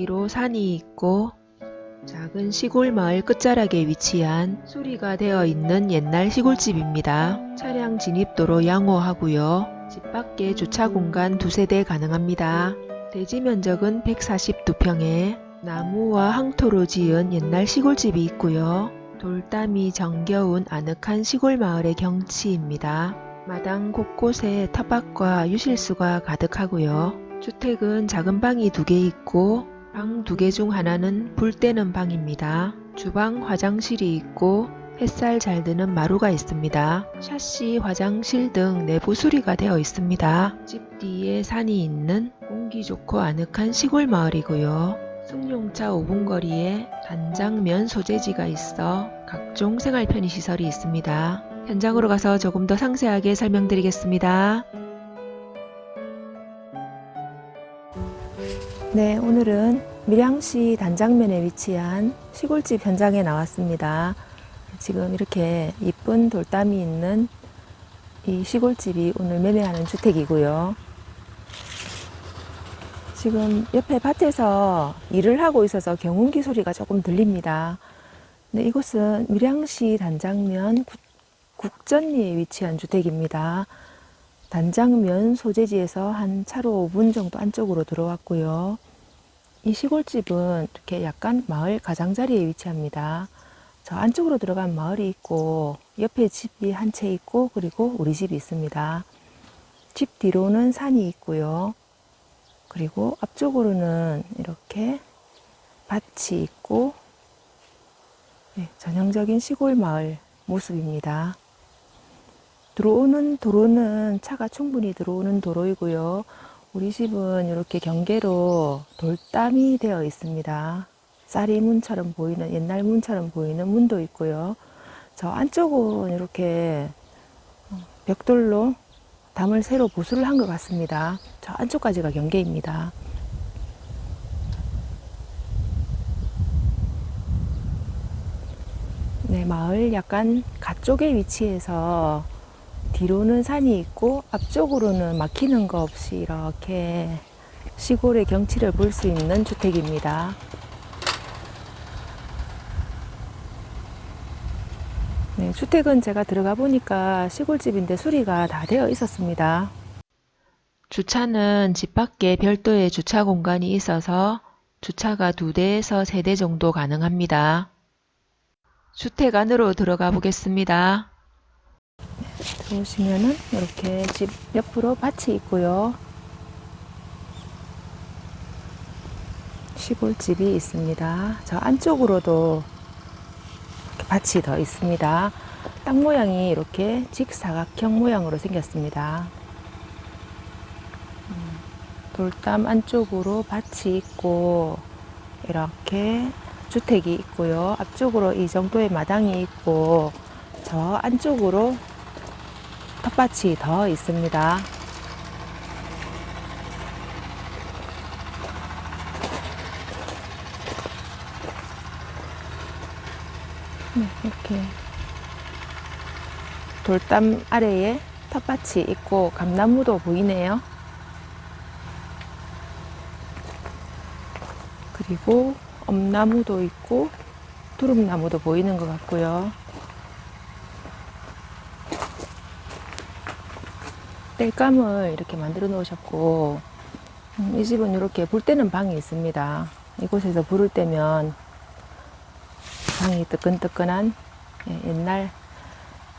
집 뒤로 산이 있고 작은 시골 마을 끝자락에 위치한 수리가 되어 있는 옛날 시골집입니다. 차량 진입도로 양호하고요. 집 밖에 주차 공간 두세 대 가능합니다. 대지 면적은 142평에 나무와 항토로 지은 옛날 시골집이 있고요. 돌담이 정겨운 아늑한 시골 마을의 경치입니다. 마당 곳곳에 텃밭과 유실수가 가득하고요. 주택은 작은 방이 두 개 있고 방 두 개 중 하나는 불 때는 방입니다. 주방 화장실이 있고 햇살 잘 드는 마루가 있습니다. 샤시, 화장실 등 내부 수리가 되어 있습니다. 집 뒤에 산이 있는 공기 좋고 아늑한 시골 마을이고요. 승용차 5분 거리에 단장면 소재지가 있어 각종 생활 편의 시설이 있습니다. 현장으로 가서 조금 더 상세하게 설명드리겠습니다. 네, 오늘은 밀양시 단장면에 위치한 시골집 현장에 나왔습니다. 지금 이렇게 이쁜 돌담이 있는 이 시골집이 오늘 매매하는 주택이고요. 지금 옆에 밭에서 일을 하고 있어서 경운기 소리가 조금 들립니다. 네, 이곳은 밀양시 단장면 국- 국전리에 위치한 주택입니다. 단장면 소재지에서 한 차로 5분 정도 안쪽으로 들어왔고요. 이 시골집은 이렇게 약간 마을 가장자리에 위치합니다. 저 안쪽으로 들어간 마을이 있고 옆에 집이 한 채 있고 그리고 우리 집이 있습니다. 집 뒤로는 산이 있고요. 그리고 앞쪽으로는 이렇게 밭이 있고 네, 전형적인 시골 마을 모습입니다. 들어오는 도로는 차가 충분히 들어오는 도로이고요. 우리 집은 이렇게 경계로 돌담이 되어 있습니다. 쌀이 문처럼 보이는 옛날 문처럼 보이는 문도 있고요. 저 안쪽은 이렇게 벽돌로 담을 새로 보수를 한 것 같습니다. 저 안쪽까지가 경계입니다. 네, 마을 약간 가쪽에 위치해서 뒤로는 산이 있고 앞쪽으로는 막히는 거 없이 이렇게 시골의 경치를 볼 수 있는 주택입니다. 네, 주택은 제가 들어가 보니까 시골집인데 수리가 다 되어 있었습니다. 주차는 집 밖에 별도의 주차 공간이 있어서 주차가 두 대에서 세 대 정도 가능합니다. 주택 안으로 들어가 보겠습니다. 들어오시면은 이렇게 집 옆으로 밭이 있고요. 시골집이 있습니다. 저 안쪽으로도 밭이 더 있습니다. 땅 모양이 이렇게 직사각형 모양으로 생겼습니다. 음, 돌담 안쪽으로 밭이 있고 이렇게 주택이 있고요. 앞쪽으로 이 정도의 마당이 있고 저 안쪽으로 텃밭이 더 있습니다. 네, 이렇게 돌담 아래에 텃밭이 있고 감나무도 보이네요. 그리고 엄나무도 있고 두릅나무도 보이는 것 같고요. 땔감을 이렇게 만들어 놓으셨고 음, 이 집은 이렇게 불 때는 방이 있습니다. 이곳에서 불을 때면 방이 뜨끈뜨끈한 예, 옛날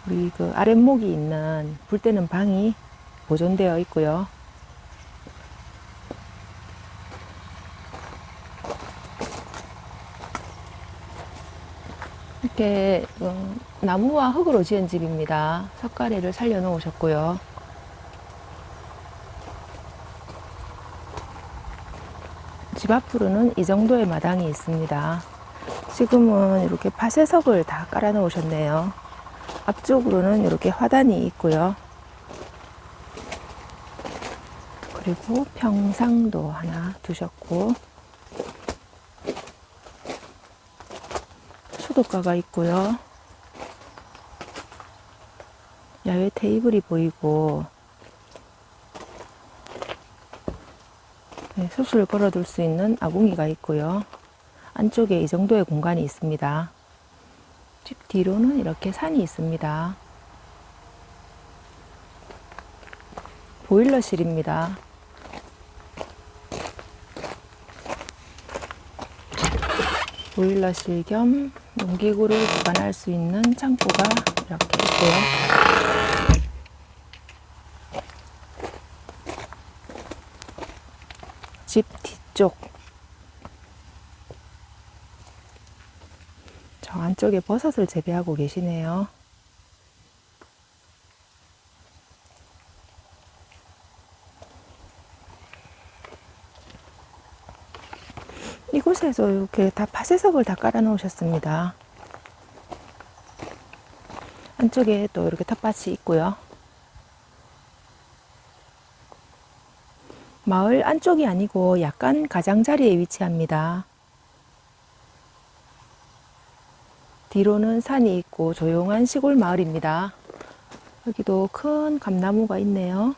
우리 그 아랫목이 있는 불 때는 방이 보존되어 있고요. 이렇게 음, 나무와 흙으로 지은 집입니다. 석가래를 살려 놓으셨고요. 집 앞으로는 이 정도의 마당이 있습니다. 지금은 이렇게 파쇄석을 다 깔아 놓으셨네요. 앞쪽으로는 이렇게 화단이 있고요. 그리고 평상도 하나 두셨고, 수도가가 있고요. 야외 테이블이 보이고, 네, 숯을 걸어둘 수 있는 아궁이가 있고요. 안쪽에 이 정도의 공간이 있습니다. 집 뒤로는 이렇게 산이 있습니다. 보일러실입니다. 보일러실 겸 농기구를 보관할 수 있는 창고가 이렇게 있고요. 집 뒤쪽 저 안쪽에 버섯을 재배하고 계시네요. 이곳에서 이렇게 다 파쇄석을 다 깔아 놓으셨습니다. 안쪽에 또 이렇게 텃밭이 있고요. 마을 안쪽이 아니고 약간 가장자리에 위치합니다. 뒤로는 산이 있고 조용한 시골 마을입니다. 여기도 큰 감나무가 있네요.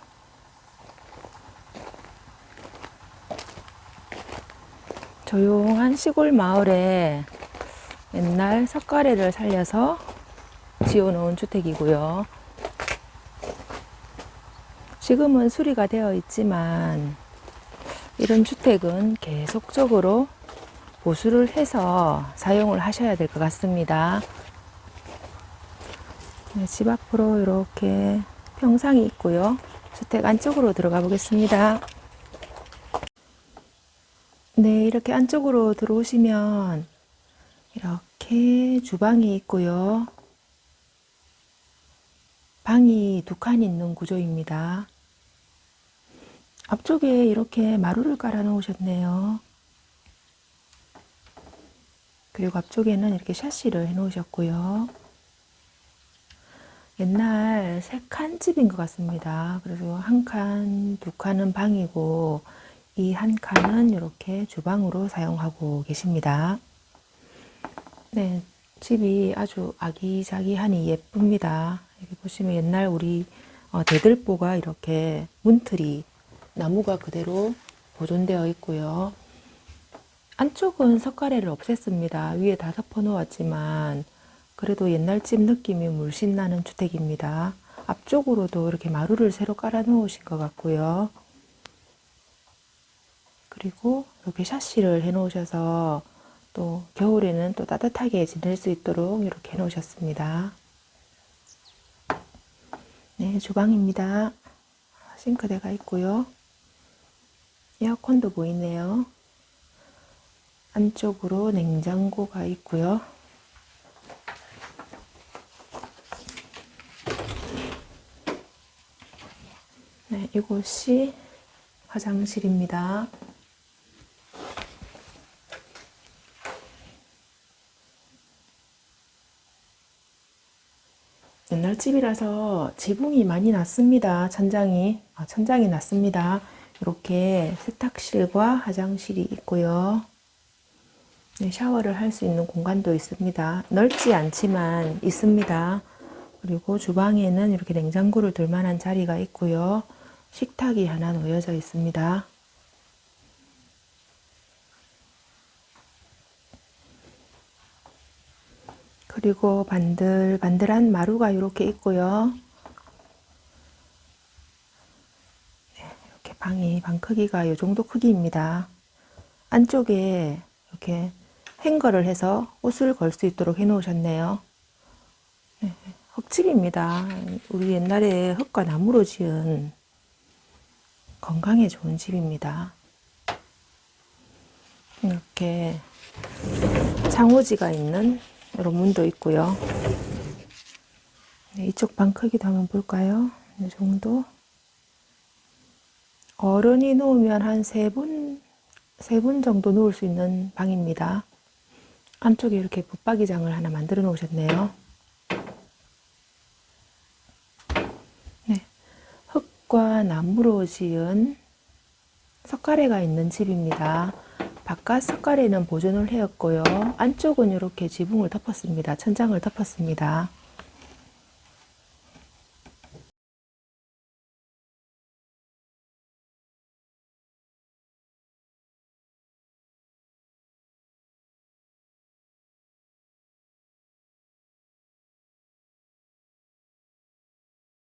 조용한 시골 마을에 옛날 석가래를 살려서 지어놓은 주택이고요. 지금은 수리가 되어 있지만 이런 주택은 계속적으로 보수를 해서 사용을 하셔야 될 것 같습니다. 네, 집 앞으로 이렇게 평상이 있고요. 주택 안쪽으로 들어가 보겠습니다. 네, 이렇게 안쪽으로 들어오시면 이렇게 주방이 있고요. 방이 두 칸 있는 구조입니다. 앞쪽에 이렇게 마루를 깔아 놓으셨네요. 그리고 앞쪽에는 이렇게 샤시를 해 놓으셨고요. 옛날 세 칸 집인 것 같습니다. 그래서 한 칸, 두 칸은 방이고, 이 한 칸은 이렇게 주방으로 사용하고 계십니다. 네, 집이 아주 아기자기하니 예쁩니다. 여기 보시면 옛날 우리 어, 대들보가 이렇게 문틀이 나무가 그대로 보존되어 있고요. 안쪽은 석가래를 없앴습니다. 위에 다 덮어 놓았지만 그래도 옛날 집 느낌이 물씬 나는 주택입니다. 앞쪽으로도 이렇게 마루를 새로 깔아 놓으신 것 같고요. 그리고 이렇게 샤시를 해 놓으셔서 또 겨울에는 또 따뜻하게 지낼 수 있도록 이렇게 해 놓으셨습니다. 네, 주방입니다. 싱크대가 있고요. 에어컨도 보이네요. 안쪽으로 냉장고가 있고요. 네, 이곳이 화장실입니다. 옛날 집이라서 지붕이 많이 났습니다. 천장이 아, 천장이 났습니다. 이렇게 세탁실과 화장실이 있고요. 네, 샤워를 할 수 있는 공간도 있습니다. 넓지 않지만 있습니다. 그리고 주방에는 이렇게 냉장고를 둘 만한 자리가 있고요. 식탁이 하나 놓여져 있습니다. 그리고 반들반들한 마루가 이렇게 있고요. 네, 이렇게 방이 방 크기가 이 정도 크기입니다. 안쪽에 이렇게 행거를 해서 옷을 걸 수 있도록 해 놓으셨네요. 네, 흙집입니다. 우리 옛날에 흙과 나무로 지은 건강에 좋은 집입니다. 이렇게 창호지가 있는 이런 문도 있고요. 네, 이쪽 방 크기도 한번 볼까요? 이 정도. 어른이 누우면 한 세 분, 세 분 정도 누울 수 있는 방입니다. 안쪽에 이렇게 붙박이장을 하나 만들어 놓으셨네요. 네. 흙과 나무로 지은 석가래가 있는 집입니다. 바깥 석가래는 보존을 해왔고요. 안쪽은 이렇게 지붕을 덮었습니다. 천장을 덮었습니다.